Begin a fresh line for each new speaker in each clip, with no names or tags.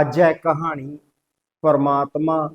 ਅੱਜ ਹੈ ਕਹਾਣੀ ਪਰਮਾਤਮਾ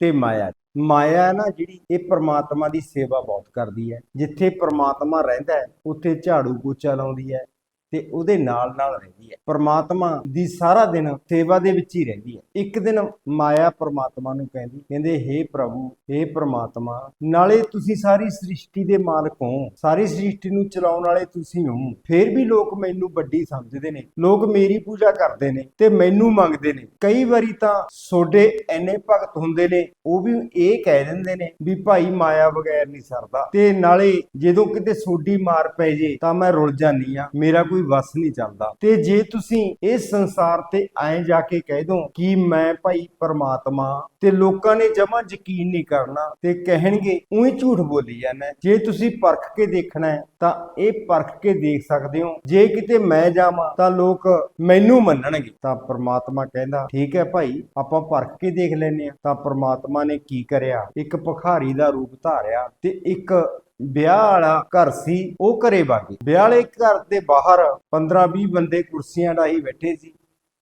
ਤੇ ਮਾਇਆ ਮਾਇਆ ਨਾ ਜਿਹੜੀ, ਇਹ ਪਰਮਾਤਮਾ ਦੀ ਸੇਵਾ ਬਹੁਤ ਕਰਦੀ ਹੈ। ਜਿੱਥੇ ਪਰਮਾਤਮਾ ਰਹਿੰਦਾ ਹੈ, ਉੱਥੇ ਝਾੜੂ ਪੋਚਾ ਲਾਉਂਦੀ ਹੈ। ਤੇ ਉਹਦੇ ਨਾਲ ਨਾਲ ਰਹਿੰਦੀ ਹੈ। ਪਰਮਾਤਮਾ ਦੀ ਸਾਰਾ ਦਿਨ ਸੇਵਾ ਦੇ ਵਿੱਚ ਹੀ ਰਹਿੰਦੀ ਹੈ। ਇੱਕ ਦਿਨ ਮਾਇਆ ਪਰਮਾਤਮਾ ਨੂੰ ਕਹਿੰਦੀ, ਕਹਿੰਦੇ, ਹੇ ਪ੍ਰਭੂ, ਹੇ ਪਰਮਾਤਮਾ, ਨਾਲੇ ਤੁਸੀਂ ਸਾਰੀ ਸ੍ਰਿਸ਼ਟੀ ਦੇ ਮਾਲਕ ਹੋ। ਸਾਰੀ ਸ੍ਰਿਸ਼ਟੀ ਨੂੰ ਚਲਾਉਣ ਵਾਲੇ ਤੁਸੀਂ ਹੋ। ਫਿਰ ਵੀ ਲੋਕ ਮੈਨੂੰ ਵੱਡੀ ਸਮਝਦੇ ਨੇ, ਲੋਕ ਮੇਰੀ ਪੂਜਾ ਕਰਦੇ ਨੇ ਤੇ ਮੈਨੂੰ ਮੰਗਦੇ ਨੇ। ਕਈ ਵਾਰੀ ਤਾਂ ਸੋਡੇ ਐਨੇ ਭਗਤ ਹੁੰਦੇ ਨੇ, ਉਹ ਵੀ ਇਹ ਕਹਿ ਦਿੰਦੇ ਨੇ ਵੀ ਭਾਈ ਮਾਇਆ ਬਗੈਰ ਨਹੀਂ ਸਰਦਾ। ਤੇ ਨਾਲੇ ਜਦੋਂ ਕਿਤੇ ਸੋਡੀ ਮਾਰ ਪੈ ਜੇ ਤਾਂ ਮੈਂ ਰੁਲ ਜਾਨੀ ਆ ਮੇਰਾ ਕੋਈ ਵਸ ਨਹੀਂ ਚੱਲਦਾ ਤੇ ਜੇ ਤੁਸੀਂ ਇਸ ਸੰਸਾਰ ਤੇ ਐਂ ਜਾ ਕੇ ਕਹਿ ਦੋ ਕਿ ਮੈਂ ਭਾਈ ਪਰਮਾਤਮਾ ਤੇ ਲੋਕਾਂ ਨੇ ਜਮਾ ਯਕੀਨ ਨਹੀਂ ਕਰਨਾ ਤੇ ਕਹਿਣਗੇ ਉਹੀ ਝੂਠ ਬੋਲੀ ਜਾਂਦਾ ਜੇ ਤੁਸੀਂ ਪਰਖ ਕੇ ਦੇਖਣਾ ਤਾਂ ਇਹ ਪਰਖ ਕੇ ਦੇਖ ਸਕਦੇ ਹੋ। ਜੇ ਕਿਤੇ ਮੈਂ ਜਾਵਾਂ, ਤਾਂ ਲੋਕ ਮੈਨੂੰ ਮੰਨਣਗੇ। ਤਾਂ ਪ੍ਰਮਾਤਮਾ ਕਹਿੰਦਾ, ਠੀਕ ਹੈ ਭਾਈ, ਆਪਾਂ ਪਰਖ ਕੇ ਦੇਖ ਲੈਨੇ ਆ ਤਾਂ ਪ੍ਰਮਾਤਮਾ ਨੇ ਕੀ ਕਰਿਆ? ਇੱਕ ਭਖਾਰੀ ਦਾ ਰੂਪ ਧਾਰਿਆ ਤੇ ਇੱਕ ਵਿਆਹ ਵਾਲਾ ਘਰ ਸੀ, ਉਹ ਘਰੇ ਵਾਗੇ ਵਿਆਹ ਵਾਲੇ ਘਰ ਦੇ ਬਾਹਰ 15-20 ਬੰਦੇ ਕੁਰਸੀਆਂ ਡਾਹੀ ਬੈਠੇ ਸੀ।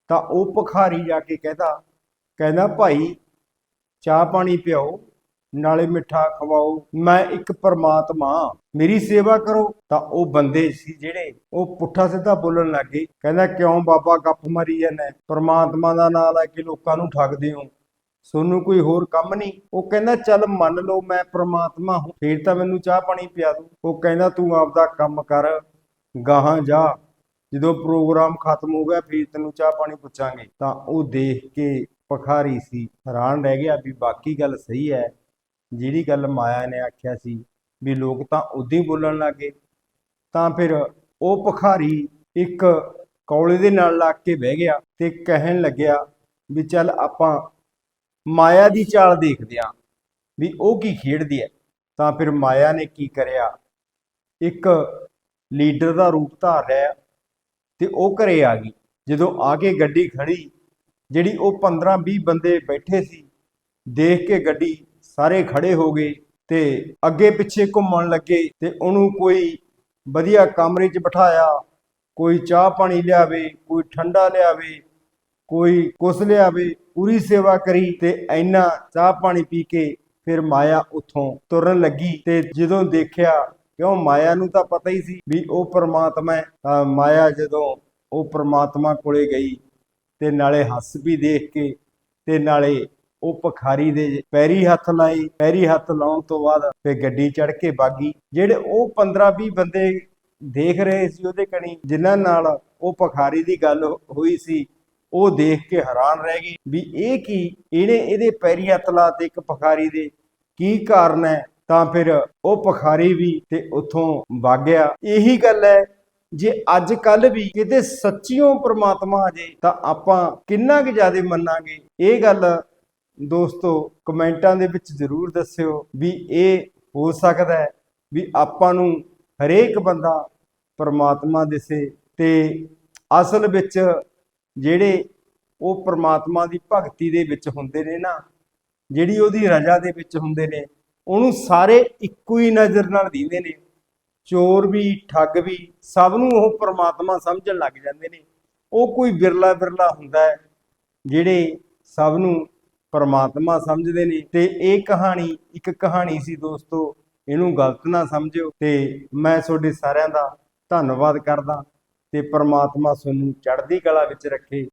ਤਾਂ ਉਹ ਭਖਾਰੀ ਜਾ ਕੇ ਕਹਿੰਦਾ ਕਹਿੰਦਾ, ਭਾਈ, ਚਾਹ ਪਾਣੀ ਪਿਆਓ, ਨਾਲੇ ਮਿੱਠਾ ਖਵਾਓ, ਮੈਂ ਇੱਕ ਪਰਮਾਤਮਾ ਮੇਰੀ ਸੇਵਾ ਕਰੋ। ਤਾਂ ਉਹ ਬੰਦੇ ਸੀ ਜਿਹੜੇ ਉਹ ਪੁੱਠਾ ਸਿੱਧਾ ਬੋਲਣ ਲੱਗੇ ਕਹਿੰਦਾ, ਕਿਉਂ ਬਾਬਾ ਗੱਪ ਮਾਰੀ ਜਾਂਦਾ ਪਰਮਾਤਮਾ ਦਾ ਨਾਮ ਲੈ ਕੇ ਲੋਕਾਂ ਨੂੰ ਠੱਗਦੇ ਹੋ। ਸੋਨੂੰ ਕੋਈ ਹੋਰ ਕੰਮ ਨਹੀਂ ਉਹ ਕਹਿੰਦਾ, ਚੱਲ ਮੰਨ ਲਓ ਮੈਂ ਪ੍ਰਮਾਤਮਾ ਹਾਂ, ਫੇਰ ਤਾਂ ਮੈਨੂੰ ਚਾਹ ਪਾਣੀ ਪਿਆ ਦੂ। ਉਹ ਕਹਿੰਦਾ, ਤੂੰ ਆਪਦਾ ਕੰਮ ਕਰ, ਗਾਹਾਂ ਜਾ। ਜਦੋਂ ਪ੍ਰੋਗਰਾਮ ਖਤਮ ਹੋ ਗਿਆ, ਫੇਰ ਤੈਨੂੰ ਚਾਹ ਪਾਣੀ ਪੁੱਛਾਂਗੇ। ਤਾਂ ਉਹ ਦੇਖ ਕੇ ਭਖਾਰੀ ਸੀ, ਹੈਰਾਨ ਰਹਿ ਗਿਆ ਵੀ ਬਾਕੀ ਗੱਲ ਸਹੀ ਹੈ। ਜਿਹੜੀ ਗੱਲ ਮਾਇਆ ਨੇ ਆਖਿਆ ਸੀ ਵੀ ਲੋਕ ਤਾਂ ਉਦੋਂ ਹੀ ਬੋਲਣ ਲੱਗੇ ਤਾਂ ਫਿਰ ਉਹ ਭਖਾਰੀ ਇੱਕ ਕੌਲੇ ਦੇ ਨਾਲ ਲੱਗ ਕੇ ਬਹਿ ਗਿਆ ਤੇ ਕਹਿਣ ਲੱਗਿਆ ਵੀ ਚੱਲ ਆਪਾਂ ਮਾਇਆ ਦੀ ਚਾਲ ਦੇਖਦੇ ਆਂ ਵੀ ਉਹ ਕੀ ਖੇਡਦੀ ਹੈ। ਤਾਂ ਫਿਰ ਮਾਇਆ ਨੇ ਕੀ ਕਰਿਆ? ਇੱਕ ਲੀਡਰ ਦਾ ਰੂਪ ਧਾਰ ਲਿਆ ਤੇ ਉਹ ਘਰੇ ਆ ਗਈ। ਜਦੋਂ ਆ ਕੇ ਗੱਡੀ ਖੜੀ ਜਿਹੜੀ ਉਹ 15-20 ਬੰਦੇ ਬੈਠੇ ਸੀ, ਦੇਖ ਕੇ ਗੱਡੀ ਸਾਰੇ ਖੜੇ ਹੋ ਗਏ ਤੇ ਅੱਗੇ ਪਿੱਛੇ ਘੁੰਮਣ ਲੱਗੇ ਤੇ ਉਹਨੂੰ ਕੋਈ ਵਧੀਆ ਕਮਰੇ 'ਚ ਬਿਠਾਇਆ, ਕੋਈ ਚਾਹ ਪਾਣੀ ਲਿਆਵੇ, ਕੋਈ ਠੰਡਾ ਲਿਆਵੇ ਕੋਈ ਕੁਛ ਲਿਆਵੇ, ਪੂਰੀ ਸੇਵਾ ਕਰੀ ਤੇ ਐਨਾ ਚਾਹ ਪਾਣੀ ਪੀ ਕੇ ਫਿਰ ਮਾਇਆ ਉੱਥੋਂ ਤੁਰਨ ਲੱਗੀ ਤੇ ਜਦੋਂ ਦੇਖਿਆ, ਕਿਉਂ ਮਾਇਆ ਨੂੰ ਤਾਂ ਪਤਾ ਹੀ ਸੀ ਵੀ ਉਹ ਪ੍ਰਮਾਤਮਾ ਹੈ ਮਾਇਆ ਜਦੋਂ ਉਹ ਪ੍ਰਮਾਤਮਾ ਕੋਲੇ ਗਈ ਤੇ ਨਾਲੇ ਹੱਸ ਵੀ ਦੇਖ ਕੇ ਤੇ ਨਾਲੇ ਉਹ ਭਖਾਰੀ ਦੇ ਪੈਰੀ ਹੱਥ ਲਾਏ, ਪੈਰੀ ਹੱਥ ਲਾਉਣ ਤੋਂ ਬਾਅਦ ਫਿਰ ਗੱਡੀ ਚੜ ਕੇ ਬਾਗੀ। ਜਿਹੜੇ ਉਹ 15-20 ਬੰਦੇ ਦੇਖ ਰਹੇ ਸੀ ਉਹਦੇ ਕਣੀ, ਜਿਨ੍ਹਾਂ ਨਾਲ ਉਹ ਭਖਾਰੀ ਦੀ ਗੱਲ ਹੋਈ ਸੀ ਉਹ ਦੇਖ ਕੇ ਹੈਰਾਨ ਰਹਿ ਗਈ ਵੀ ਇਹ ਕੀ? ਇਹਨੇ ਇਹਦੇ ਪੈਰੀ ਹੱਥ ਲਾਤੇ ਇੱਕ ਭਖਾਰੀ ਦੇ। ਕੀ ਕਾਰਨ ਹੈ? ਤਾਂ ਫਿਰ ਉਹ ਭਖਾਰੀ ਵੀ ਤੇ ਉੱਥੋਂ ਵਗ ਗਿਆ। ਇਹੀ ਗੱਲ ਹੈ, ਜੇ ਅੱਜ ਕੱਲ ਵੀ ਕਿਤੇ ਸੱਚੀਓ ਪ੍ਰਮਾਤਮਾ ਆ ਜੇ, ਤਾਂ ਆਪਾਂ ਕਿੰਨਾ ਕੁ ਜ਼ਿਆਦਾ ਮੰਨਾਂਗੇ? ਇਹ ਗੱਲ ਦੋਸਤੋ ਕਮੈਂਟਾਂ ਦੇ ਵਿੱਚ ਜ਼ਰੂਰ ਦੱਸਿਓ ਵੀ ਇਹ ਹੋ ਸਕਦਾ ਹੈ ਵੀ ਆਪਾਂ ਨੂੰ ਹਰੇਕ ਬੰਦਾ ਪਰਮਾਤਮਾ ਦਿਸੇ ਤੇ ਅਸਲ ਵਿੱਚ ਜਿਹੜੇ ਉਹ ਪ੍ਰਮਾਤਮਾ ਦੀ ਭਗਤੀ ਦੇ ਵਿੱਚ ਹੁੰਦੇ ਨੇ ਨਾ, ਜਿਹੜੀ ਉਹਦੀ ਰਜ਼ਾ ਦੇ ਵਿੱਚ ਹੁੰਦੇ ਨੇ, ਉਹਨੂੰ ਸਾਰੇ ਇੱਕੋ ਹੀ ਨਜ਼ਰ ਨਾਲ ਦੀਂਦੇ ਨੇ। ਚੋਰ ਵੀ, ਠੱਗ ਵੀ, ਸਭ ਨੂੰ ਉਹ ਪ੍ਰਮਾਤਮਾ ਸਮਝਣ ਲੱਗ ਜਾਂਦੇ ਨੇ। ਉਹ ਕੋਈ ਬਿਰਲਾ ਬਿਰਲਾ ਹੁੰਦਾ ਹੈ, ਜਿਹੜੇ ਸਭ ਨੂੰ ਪਰਮਾਤਮਾ ਸਮਝਦੇ ਨੇ। ਤੇ ਇਹ ਕਹਾਣੀ, ਇੱਕ ਕਹਾਣੀ ਸੀ ਦੋਸਤੋ, ਇਹਨੂੰ ਗਲਤ ਨਾ ਸਮਝਿਓ। ਤੇ ਮੈਂ ਤੁਹਾਡੇ ਸਾਰਿਆਂ ਦਾ ਧੰਨਵਾਦ ਕਰਦਾ। ਤੇ ਪਰਮਾਤਮਾ ਤੁਹਾਨੂੰ ਚੜ੍ਹਦੀ ਕਲਾ ਵਿੱਚ ਰੱਖੇ।